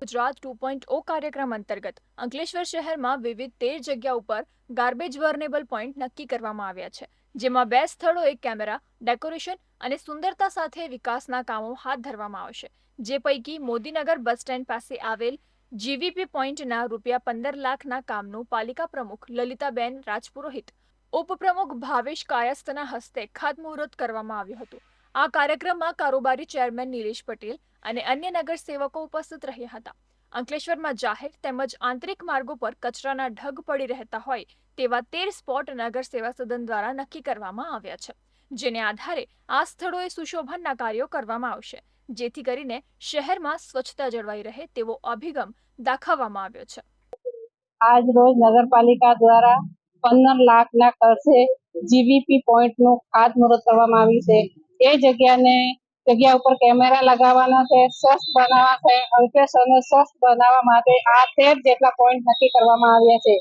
Gujarat two point ઓ કાર્યક્રમ અંતર્ગત અંકલેશ્વર શહેરમાં વિવિધ તેર જગ્યા ઉપર ગાર્બેજ વર્નેબલ પોઈન્ટ નક્કી કરવામાં આવ્યા છે, જેમાં બે સ્થળોએ કેમેરા, ડેકોરેશન અને સુંદરતા સાથે વિકાસના કામો હાથ ધરવામાં આવશે, જે પૈકી મોદીનગર બસ સ્ટેન્ડ પાસે આવેલ જીવીપી પોઈન્ટના રૂપિયા પંદર લાખના કામનું પાલિકા પ્રમુખ લલિતાબેન રાજપુરોહિત, ઉપપ્રમુખ ભાવેશ કાયસ્થના હસ્તે ખાતમુહૂર્ત કરવામાં આવ્યું હતું. આ કાર્યક્રમમાં કારોબારી ચેરમેન નિલેશ પટેલ અને અન્ય નગરસેવકો ઉપસ્થિત રહ્યા હતા. અંકલેશ્વરમાં જાહેર તેમજ આંતરિક માર્ગો પર કચરાના ઢગ પડી રહેતા હોય તેવા તેર સ્પોટ નગર સેવા સદન દ્વારા નક્કી કરવામાં આવ્યા છે. જેને આધારે આ સ્થળોએ સુશોભનના કાર્યો કરવામાં આવશે. જેથી કરીને શહેરમાં સ્વચ્છતા જળવાઈ રહે તેવો અભિગમ દાખવવામાં આવ્યો છે. આજ રોજ નગરપાલિકા દ્વારા પંદર લાખના ખર્ચે જીવીપી પોઈન્ટનું ખાતમુહૂર્ત કરવામાં આવ્યું છે. એ જગ્યાને જગ્યા ઉપર કેમેરા લગાવવાના છે સ્વસ્થ બનાવવા છે, અંકલેશ્વરને સ્વસ્થ બનાવવા માટે આ તેર જેટલા પોઈન્ટ નક્કી કરવામાં આવ્યા છે.